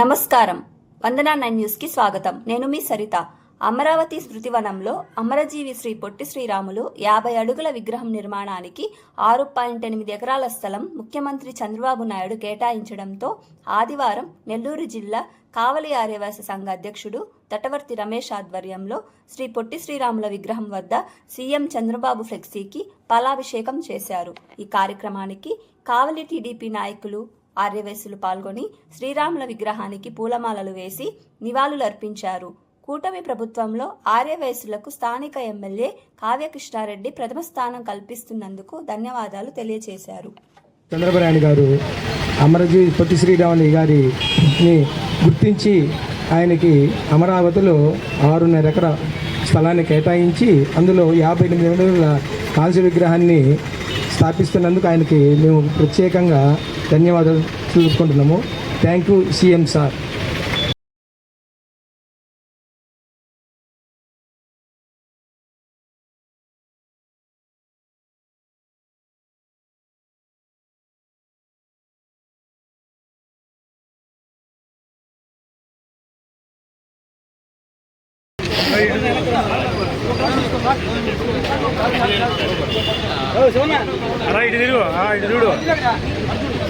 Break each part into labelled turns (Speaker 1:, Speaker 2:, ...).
Speaker 1: నమస్కారం. వందనా నైన్ న్యూస్కి స్వాగతం. నేను మీ సరిత. అమరావతి స్మృతివనంలో అమరజీవి శ్రీ పొట్టి శ్రీరాములు యాభై అడుగుల విగ్రహం నిర్మాణానికి ఆరు పాయింట్ ఎనిమిది ఎకరాల స్థలం ముఖ్యమంత్రి చంద్రబాబు నాయుడు కేటాయించడంతో ఆదివారం నెల్లూరు జిల్లా కావలి ఆర్యవాస సంఘ అధ్యక్షుడు తటవర్తి రమేష్ ఆధ్వర్యంలో శ్రీ పొట్టి శ్రీరాముల విగ్రహం వద్ద సీఎం చంద్రబాబు ఫ్లెక్సీకి పాలాభిషేకం చేశారు. ఈ కార్యక్రమానికి కావలి టీడీపీ నాయకులు ఆర్యవేసులు పాల్గొని శ్రీరాముల విగ్రహానికి పూలమాలలు వేసి నివాళులర్పించారు. కూటమి ప్రభుత్వంలో ఆర్యవేసులకు స్థానిక ఎమ్మెల్యే కావ్యకృష్ణారెడ్డి ప్రథమ స్థానం కల్పిస్తున్నందుకు ధన్యవాదాలు తెలియజేశారు
Speaker 2: చంద్రబాబు నాయుడు గారు అమరజీ పొట్టి శ్రీరాములు గారిని గుర్తించి ఆయనకి అమరావతిలో ఆరున్నర ఎకర స్థలాన్ని కేటాయించి అందులో యాభై ఎనిమిది అడుగుల కాంస్య విగ్రహాన్ని స్థాపిస్తున్నందుకు ఆయనకి మేము ప్రత్యేకంగా ధన్యవాదాలు చూసుకుంటున్నాము. థ్యాంక్ యూ సీఎం సార్
Speaker 3: అలా ఇటు తిరుగు. ఆ, ఇటు చూడు.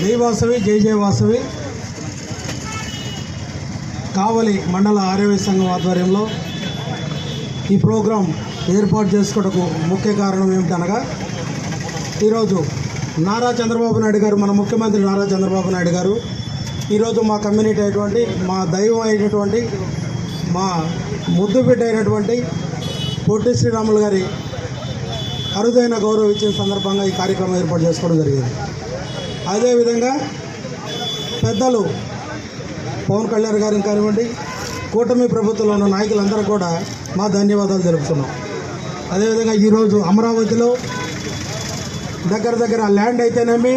Speaker 4: జై వాసవి జై జయ వాసవి. కావలి మండల ఆరోగ్య సంఘం ఆధ్వర్యంలో ఈ ప్రోగ్రాం ఏర్పాటు చేసుకోవటకు ముఖ్య కారణం ఏమిటనగా ఈరోజు నారా చంద్రబాబు నాయుడు గారు మన ముఖ్యమంత్రి నారా చంద్రబాబు నాయుడు గారు ఈరోజు మా కమ్యూనిటీ అయినటువంటి మా దైవం అయినటువంటి మా ముద్దు బిడ్డ అయినటువంటి పొట్టి శ్రీరాములు గారి అరుదైన గౌరవం ఇచ్చిన సందర్భంగా ఈ కార్యక్రమం ఏర్పాటు చేసుకోవడం జరిగింది. అదేవిధంగా పెద్దలు పవన్ కళ్యాణ్ గారిని కానివ్వండి కూటమి ప్రభుత్వంలో ఉన్న నాయకులందరూ కూడా మా ధన్యవాదాలు తెలుపుతున్నాం. అదేవిధంగా ఈరోజు అమరావతిలో దగ్గర దగ్గర ల్యాండ్ అయితేనేమి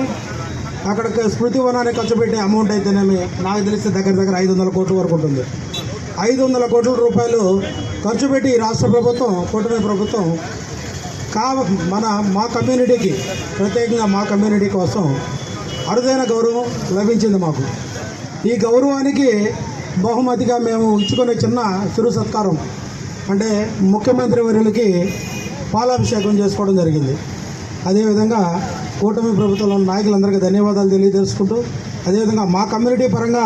Speaker 4: అక్కడ స్మృతి వనానికి ఖర్చు పెట్టే అమౌంట్ అయితేనేమి నాకు తెలిసి దగ్గర దగ్గర ఐదు వందల కోట్ల వరకు ఉంటుంది. ఐదు వందల కోట్ల రూపాయలు ఖర్చు పెట్టి రాష్ట్ర ప్రభుత్వం కూటమి ప్రభుత్వం కావ మన మా కమ్యూనిటీకి ప్రత్యేకంగా మా కమ్యూనిటీ కోసం అరుదైన గౌరవం లభించింది మాకు. ఈ గౌరవానికి బహుమతిగా మేము ఉంచుకునే చిన్న చిరు సత్కారం అంటే ముఖ్యమంత్రి వర్యులకి పాలాభిషేకం చేసుకోవడం జరిగింది. అదేవిధంగా కూటమి ప్రభుత్వంలో ఉన్న నాయకులందరికీ ధన్యవాదాలు తెలియజేసుకుంటూ అదేవిధంగా మా కమ్యూనిటీ పరంగా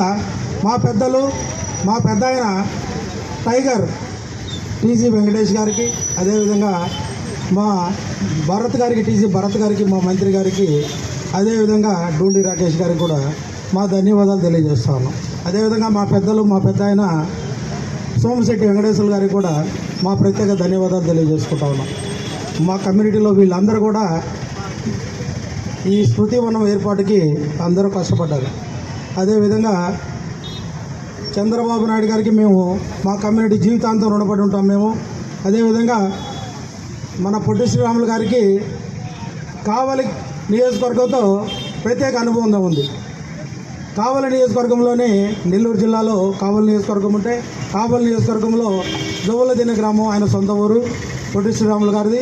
Speaker 4: మా పెద్దలు మా పెద్ద ఆయన టైగర్ టీజీ వెంకటేష్ గారికి అదేవిధంగా మా భరత్ గారికి టీజీ భరత్ గారికి మా మంత్రి గారికి అదేవిధంగా డూండి రాకేష్ గారికి కూడా మా ధన్యవాదాలు తెలియజేస్తాను అదేవిధంగా మా పెద్దలు మా పెద్ద ఆయన సోమశెట్టి వెంకటేశ్వర గారికి కూడా మా ప్రత్యేక ధన్యవాదాలు తెలియజేసుకుంటా ఉన్నాం. మా కమ్యూనిటీలో వీళ్ళందరూ కూడా ఈ స్మృతి వనం ఏర్పాటుకి అందరూ కష్టపడ్డారు. అదేవిధంగా చంద్రబాబు నాయుడు గారికి మేము మా కమ్యూనిటీ జీవితాంతం రుణపడి ఉంటాం మేము. అదేవిధంగా మన పొట్టి శ్రీరాములు గారికి కావలి నియోజకవర్గంతో ప్రత్యేక అనుబంధం ఉంది. కావలి నియోజకవర్గంలోనే నెల్లూరు జిల్లాలో కావలి నియోజకవర్గం ఉంటే కావలి నియోజకవర్గంలో జువ్వలదిన గ్రామం ఆయన సొంత ఊరు పొట్టి శ్రీరాములు గారిది.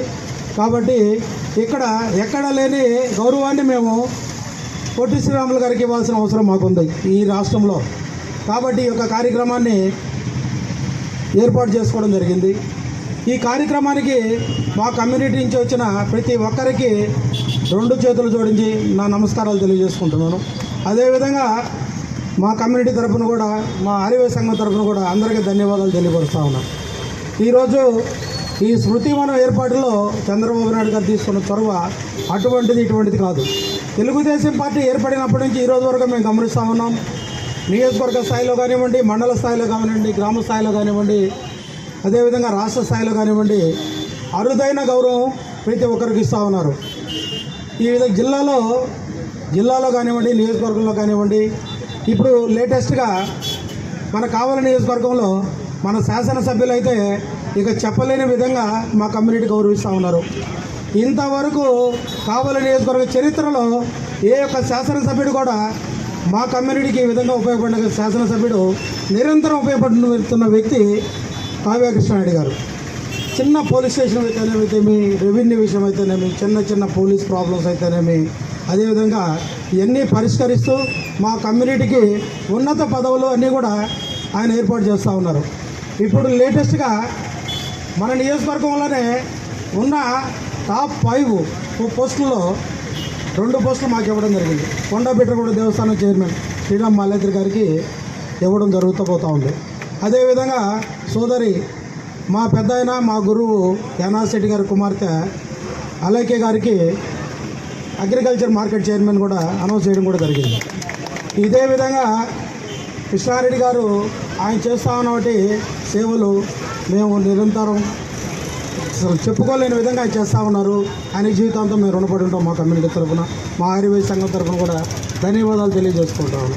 Speaker 4: కాబట్టి ఇక్కడ ఎక్కడ లేని గౌరవాన్ని మేము పొట్టి శ్రీరాములు గారికి ఇవ్వాల్సిన అవసరం మాకుంది ఈ రాష్ట్రంలో. కాబట్టి ఈ యొక్క కార్యక్రమాన్ని ఏర్పాటు చేసుకోవడం జరిగింది. ఈ కార్యక్రమానికి మా కమ్యూనిటీ నుంచి వచ్చిన ప్రతి ఒక్కరికి రెండు చేతులు జోడించి నా నమస్కారాలు తెలియజేసుకుంటున్నాను. అదేవిధంగా మా కమ్యూనిటీ తరఫున కూడా మా ఆర్యవై సంఘం తరఫున కూడా అందరికీ ధన్యవాదాలు తెలియపరుస్తూ ఉన్నాం. ఈరోజు ఈ స్మృతి మనం ఏర్పాటులో చంద్రబాబు నాయుడు గారు తీసుకున్న చొరవ అటువంటిది ఇటువంటిది కాదు. తెలుగుదేశం పార్టీ ఏర్పడినప్పటి నుంచి ఈరోజు వరకు మేము గమనిస్తూ ఉన్నాం. నియోజకవర్గ స్థాయిలో కానివ్వండి మండల స్థాయిలో కానివ్వండి గ్రామ స్థాయిలో కానివ్వండి అదేవిధంగా రాష్ట్ర స్థాయిలో కానివ్వండి అరుదైన గౌరవం ప్రతి ఒక్కరికి ఇస్తూ ఉన్నారు. ఈ విధంగా జిల్లాలో జిల్లాలో కానివ్వండి నియోజకవర్గంలో కానివ్వండి ఇప్పుడు లేటెస్ట్గా మన కావలి నియోజకవర్గంలో మన శాసనసభ్యులు అయితే ఇక చెప్పలేని విధంగా మా కమ్యూనిటీ గౌరవిస్తూ ఉన్నారు. ఇంతవరకు కావలి నియోజకవర్గ చరిత్రలో ఏ ఒక్క శాసనసభ్యుడు కూడా మా కమ్యూనిటీకి ఈ విధంగా ఉపయోగపడిన శాసనసభ్యుడు నిరంతరం ఉపయోగపడుతున్న వ్యక్తి కావ్యకృష్ణారెడ్డి గారు. చిన్న పోలీస్ స్టేషన్ అయితేనేమి రెవెన్యూ విషయం అయితేనేమి చిన్న చిన్న పోలీస్ ప్రాబ్లమ్స్ అయితేనేమి అదేవిధంగా ఇవన్నీ పరిష్కరిస్తూ మా కమ్యూనిటీకి ఉన్నత పదవులు అన్నీ కూడా ఆయన ఏర్పాటు చేస్తూ ఉన్నారు. ఇప్పుడు లేటెస్ట్గా మన నియోజకవర్గంలోనే ఉన్న టాప్ ఫైవ్ పోస్టుల్లో రెండు పోస్టులు మాకు ఇవ్వడం జరిగింది. కొండబిట్రగూడ దేవస్థానం చైర్మన్ శ్రీరామ్ మాలేద్రి గారికి ఇవ్వడం జరుగుతూ పోతూ ఉంది. అదేవిధంగా సోదరి మా పెద్ద మా గురువు యానాశెట్టి గారి కుమార్తె అలైకే గారికి అగ్రికల్చర్ మార్కెట్ చైర్మన్ కూడా అనౌన్స్ చేయడం కూడా జరిగింది. ఇదే విధంగా కృష్ణారెడ్డి గారు ఆయన చేస్తా ఉన్నటి సేవలు మేము నిరంతరం అసలు చెప్పుకోలేని విధంగా ఆయన చేస్తూ ఉన్నారు. ఆయన జీవితాంతం మేము రుణపడి ఉంటాం మా కమ్యూనిటీ తరఫున మా ఆయుర్వేద సంఘం తరఫున కూడా ధన్యవాదాలు తెలియజేసుకుంటాము